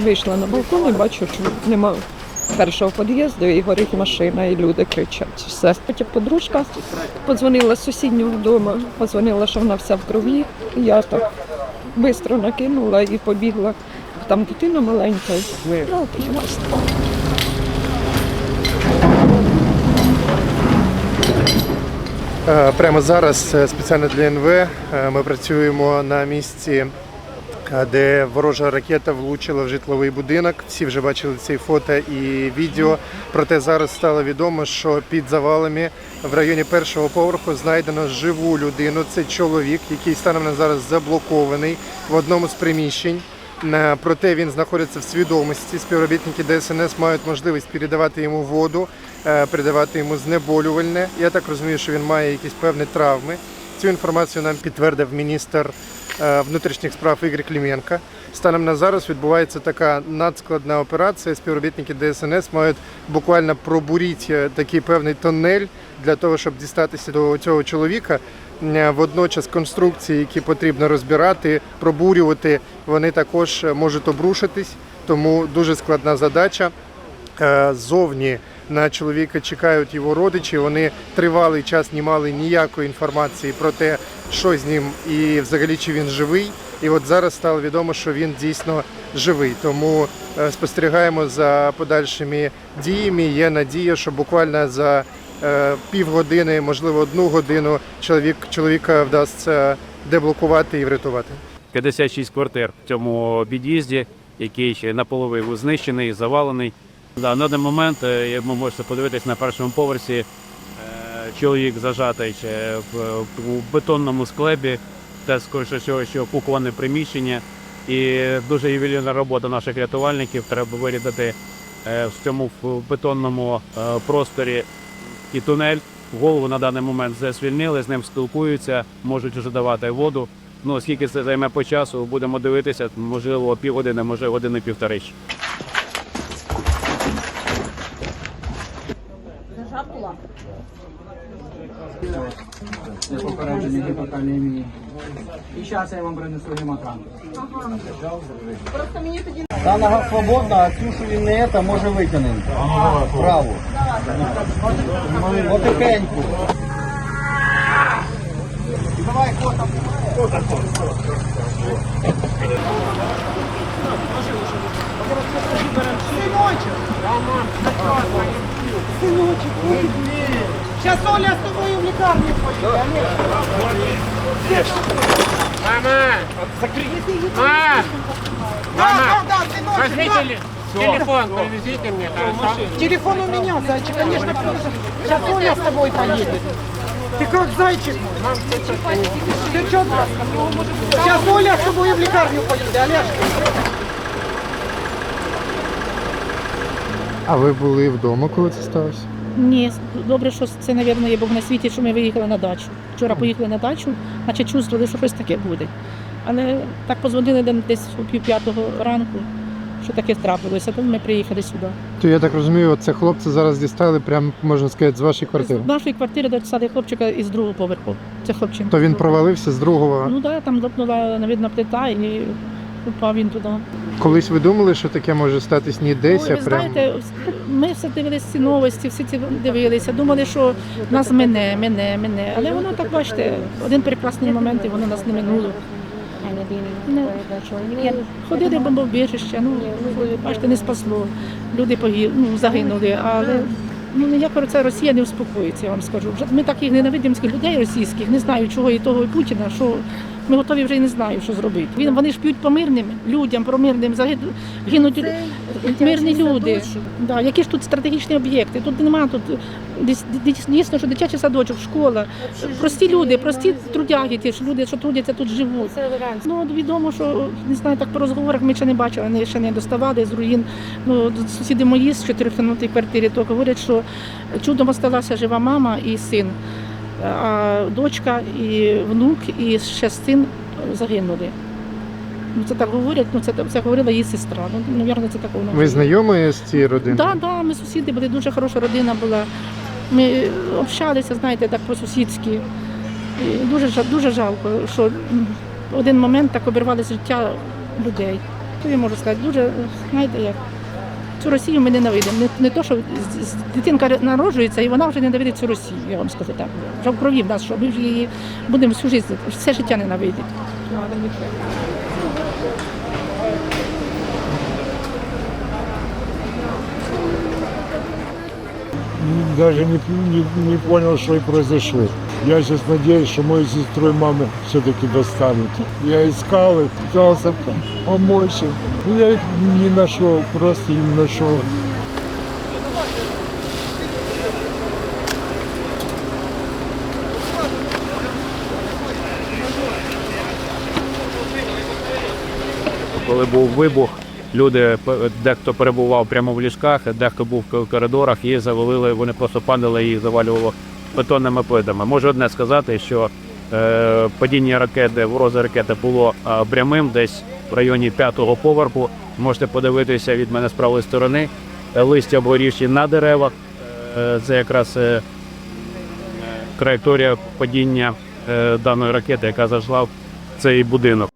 вийшла на балкон і бачу, що нема першого під'їзду, і горить машина, і люди кричать. Все. Потім подружка подзвонила з сусіднього дому, подзвонила, що вона вся в крові. Я так швидко накинула і побігла. Там дитина маленька. Ну. Е, Прямо зараз е, спеціально для НВ е, ми працюємо на місці, де ворожа ракета влучила в житловий будинок. Всі вже бачили ці фото і відео. Проте зараз стало відомо, що під завалами в районі першого поверху знайдено живу людину. Це чоловік, який станом на зараз заблокований в одному з приміщень. Е, Проте він знаходиться в свідомості. Співробітники ДСНС мають можливість передавати йому воду, е, передавати йому знеболювальне. Я так розумію, що він має якісь певні травми. Цю інформацію нам підтвердив міністр внутрішніх справ Ігор Клименко. Станом на зараз відбувається така надскладна операція. Співробітники ДСНС мають буквально пробурити такий певний тоннель для того, щоб дістатися до цього чоловіка. Е, Водночас конструкції, які потрібно розбирати, пробурювати, вони також можуть обрушитись, тому дуже складна задача. Е, Зовні на чоловіка чекають його родичі. Вони тривалий час не мали ніякої інформації про те, що з ним і взагалі чи він живий. І от зараз стало відомо, що він дійсно живий. Тому е, спостерігаємо за подальшими діями. Є надія, що буквально за е, півгодини, можливо, одну годину чоловік чоловіка вдасться деблокувати і врятувати. 56 квартир в цьому під'їзді, який наполовину знищений, завалений. На даний момент е, можете подивитись на першому поверсі. Чоловік зажатий ще в, бетонному склепі, те скоріше що кухонне приміщення. І дуже ювелірна робота наших рятувальників. Треба вирізати е, в цьому бетонному е, просторі і тунель. Голову на даний момент вже звільнили, з ним спілкуються, можуть вже давати воду. Ну, скільки це займе по часу, будемо дивитися, можливо, півгодини, може години півтори. Це попередження гіпокалемії. І зараз я вам принесу гемокран. Та нога свободна, а цю, що він не це, може витягнути. Праву. Потихеньку. Давай, кота. Сейчас Оля с тобой в лікарню поїде. Мама! А! Да, да, да, сыночек, Возьмите да. телефон, привезите мне, хорошо? Телефон у меня, зайчик, конечно, Сейчас Оля с тобой поедет. Ты как зайчик? Ты что, Сейчас Оля с тобой в лікарню поїде, Олежка. А ви були вдома, коли це сталося? Ні, добре, що це, мабуть, є Бог на світі, що ми виїхали на дачу. Вчора поїхали на дачу, наче чувствували, що щось таке буде. Але так позвонили десь о пів п'ятого ранку, що таке трапилося, тому ми приїхали сюди. То я так розумію, це хлопці зараз дістали, прямо можна сказати, з вашої квартири. З нашої квартири дописали хлопчика із другого поверху. Це хлопчик. То він провалився з другого. Ну так, да, там лопнула, навідно, плита і упав він туди. Колись ви думали, що таке може статись не десь, Ой, а ви прям знаєте, ми все дивилися ці новості, всі ці дивилися, думали, що нас мине, мине, мине. Але воно так бачите, один прекрасний момент і воно нас не минуло. Не. Ходили в бомбоубіжище, ну бачите, не спасло. Люди погі... ну, загинули, але ну ніяк про це Росія не успокоїться, я вам скажу. Вже Ми таких ненавидимо людей російських, не знаю чого і того і Путіна, що ми готові вже й не знаю, що зробити. Він вони ж п'ють по мирним людям, про мирним гинуть мирні люди. Да, які ж тут стратегічні об'єкти? Тут немає тут дійс- дійс- дійсно, що дитячий садочок, школа. Прості люди, прості трудяги, ті ж люди, що трудяться тут живуть. Ну відомо, що не знаю, так по розговорах ми ще не бачили, вони ще не доставали з руїн. Ну сусіди мої з чотирикімнатної квартири, то говорять, що чудом осталася жива мама і син, а дочка і внук, і ще син загинули. Ну це так говорять, ну це, це говорила її сестра. Ну, мабуть, це так воно. ви знайомі з цією родиною? Так, да, да, ми сусіди були, дуже хороша родина була. Ми общалися, знаєте, так по-сусідськи. Дуже, дуже жалко, що в один момент так обірвали життя людей. Що я можу сказати? Дуже, знаєте, як. Цю Росію ми ненавидимо. Не, не то, що дитинка народжується, і вона вже ненавидить цю Росію, я вам скажу так. Вже в крові в нас, що ми вже її будемо всю життя, все життя ненавидіти. даже не, не, не понял, что и произошло. Я сейчас надеюсь, что мою сестру и маму все-таки достанут. Я искал их, пытался я их не нашел, просто не нашел. Коли був вибух, люди дехто перебував прямо в ліжках, дехто був в коридорах, і завалили, вони просто падали і їх завалювало бетонними плитами. Можу одне сказати, що е, падіння ракети, ворожа ракета було е, прямим, десь в районі п'ятого поверху. Можете подивитися від мене з правої сторони. Е, Листя обгорівші на деревах. Це якраз траєкторія падіння даної ракети, яка зайшла в цей будинок.